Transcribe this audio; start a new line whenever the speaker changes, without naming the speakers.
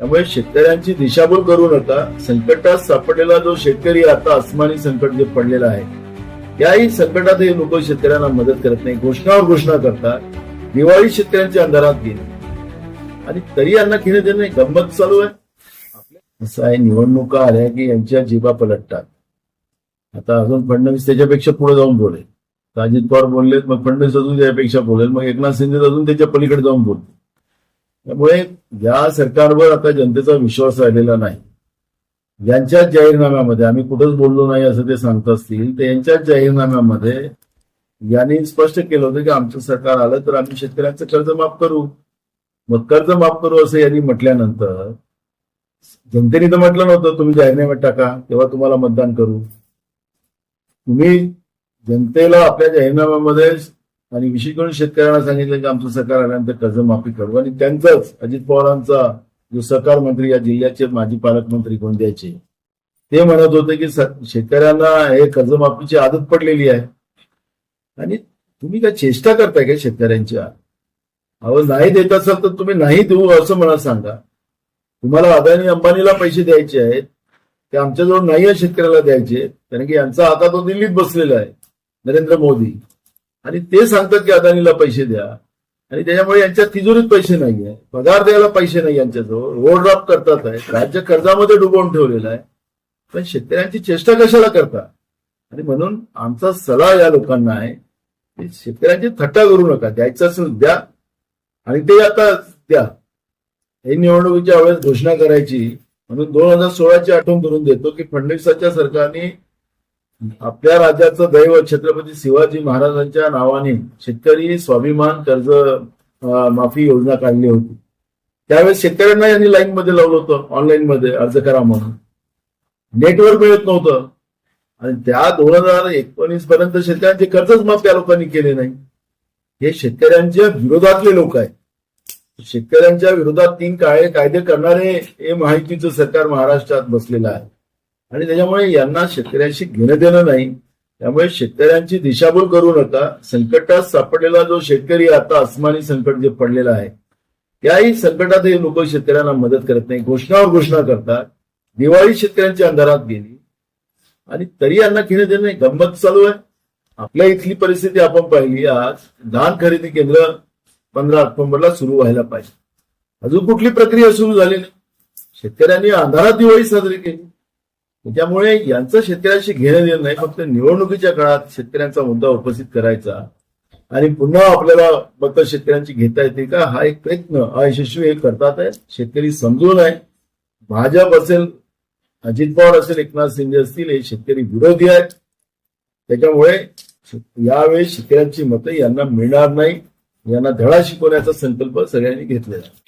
त्यामुळे शेतकऱ्यांची दिशाभूल करू नका संकटात सापडलेला जो शेतकरी आता आसमानी संकट जे पडलेला आहे त्याही संकटात हे लोक शेतकऱ्यांना मदत करत नाही. घोषणावर घोषणा करतात. दिवाळी शेतकऱ्यांच्या अंधारात गेली. आणि तरी यांना घेणे देणे नाही गंमत चालू आहे. असं आहे निवडणुका आल्या की यांच्या जीवा पलटतात. आता अजून फडणवीस त्याच्यापेक्षा पुढे जाऊन बोलेल. अजित पवार बोललेत मग फडणवीस अजून त्याच्यापेक्षा बोलेल. मग एकनाथ शिंदे अजून त्याच्या पलीकडे जाऊन बोलतील. त्यामुळे या सरकारवर आता जनतेचा विश्वास राहिलेला नाही. यांच्याच जाहीरनाम्यामध्ये आम्ही कुठंच बोललो नाही असं ते सांगत असतील तर यांच्याच जाहीरनाम्यामध्ये यांनी स्पष्ट केलं होतं की आमचं सरकार आलं तर आम्ही शेतकऱ्यांचं कर्ज माफ करू. मग कर्ज माफ करू असं यांनी म्हटल्यानंतर जनतेने तर म्हटलं नव्हतं तुम्ही जाहीरनाम्यात टाका तेव्हा तुम्हाला मतदान करू. तुम्ही जनतेला आपल्या जाहीरनाम्यामध्ये आणि विशेष करून शेतकऱ्यांना सांगितलं की आमचं सरकार आल्यानंतर कर्जमाफी करू. आणि त्यांचाच अजित पवारांचा जो सहकार मंत्री या जिल्ह्याचे माजी पालकमंत्री गोंदियाचे ते म्हणत होते की शेतकऱ्यांना हे कर्जमाफीची आदत पडलेली आहे. आणि तुम्ही काय चेष्टा करताय का शेतकऱ्यांच्या? अहो नाही देत असाल तर तुम्ही नाही देऊ असं मला सांगा. तुम्हाला अदानी अंबानीला पैसे द्यायचे आहेत. ते आमच्याजवळ नाही आहे शेतकऱ्याला द्यायचे. कारण की यांचा आता तो दिल्लीत बसलेला आहे. नरेंद्र मोदी. आणि ते सांगतात की अदानीला पैसे द्या. आणि त्याच्यामुळे यांच्या तिजोरीत पैसे नाही आहे पगार द्यायला पैसे नाही यांच्याजवळ. रोड ड्रॉप करतात आहे. राज्य कर्जामध्ये डुबवून ठेवलेलं आहे. पण शेतकऱ्यांची चेष्टा कशाला करता? आणि म्हणून आमचा सल्ला या लोकांना आहे की शेतकऱ्यांची थट्टा करू नका. द्यायचं असेल द्या. आणि ते आता द्या. हे निवडणुकीच्या वेळेस घोषणा करायची. म्हणून दोन हजार सोळाची आठवण करून देतो की फडणवीसाच्या सरकारने आपल्या राज्याचं दैव छत्रपती शिवाजी महाराजांच्या नावाने शेतकरी स्वाभिमान कर्ज माफी योजना काढली होती. त्यावेळेस शेतकऱ्यांना यांनी लाईन मध्ये लावलं होतं ऑनलाईन मध्ये अर्ज करा म्हणून. नेटवर्क मिळत नव्हतं. आणि त्या दोन हजार एकोणीस पर्यंत शेतकऱ्यांचे कर्जच माफ त्या लोकांनी केले नाही. हे शेतकऱ्यांच्या विरोधातले लोक आहेत. शेतकऱ्यांच्या विरोधात तीन काळे कायदे करणारे हे माहितीचं सरकार महाराष्ट्रात बसलेलं आहे. आणि त्याच्यामुळे यांना शेतकऱ्यांशी घेणं देणं नाही. त्यामुळे शेतकऱ्यांची दिशाभूल करू नका. संकटात सापडलेला जो शेतकरी आता अस्मानी संकट जे पडलेला आहे त्याही संकटात हे लोक शेतकऱ्यांना मदत करत नाही. घोषणावर घोषणा करतात. दिवाळी शेतकऱ्यांच्या अंधारात गेली. आणि तरी यांना घेणं देणं नाही. गंमत चालू आहे. आपल्या इथली परिस्थिती आपण पाहिली. आज धान खरेदी केंद्र पंधरा ऑक्टोबरला सुरू व्हायला पाहिजे. अजून कुठली प्रक्रिया सुरू झाली नाही. शेतकऱ्यांनी अंधारात दिवाळी साजरी केली. त्यामुळे यांचं शेतकऱ्यांशी घेणं देणं नाही फक्त निवडणुकीच्या काळात शेतकऱ्यांचा मुद्दा उपस्थित करायचा आणि पुन्हा आपल्याला फक्त शेतकऱ्यांची घेता येते का हा एक प्रयत्न अयशस्वी हे करतात आहे शेतकरी समजून आहे. भाजप असेल अजित पवार असेल एकनाथ शिंदे असतील हे शेतकरी विरोधी आहेत. त्याच्यामुळे यावेळी शेतकऱ्यांची मतं यांना मिळणार नाही. यांना धडा शिकवण्याचा संकल्प सगळ्यांनी घेतलेला आहे.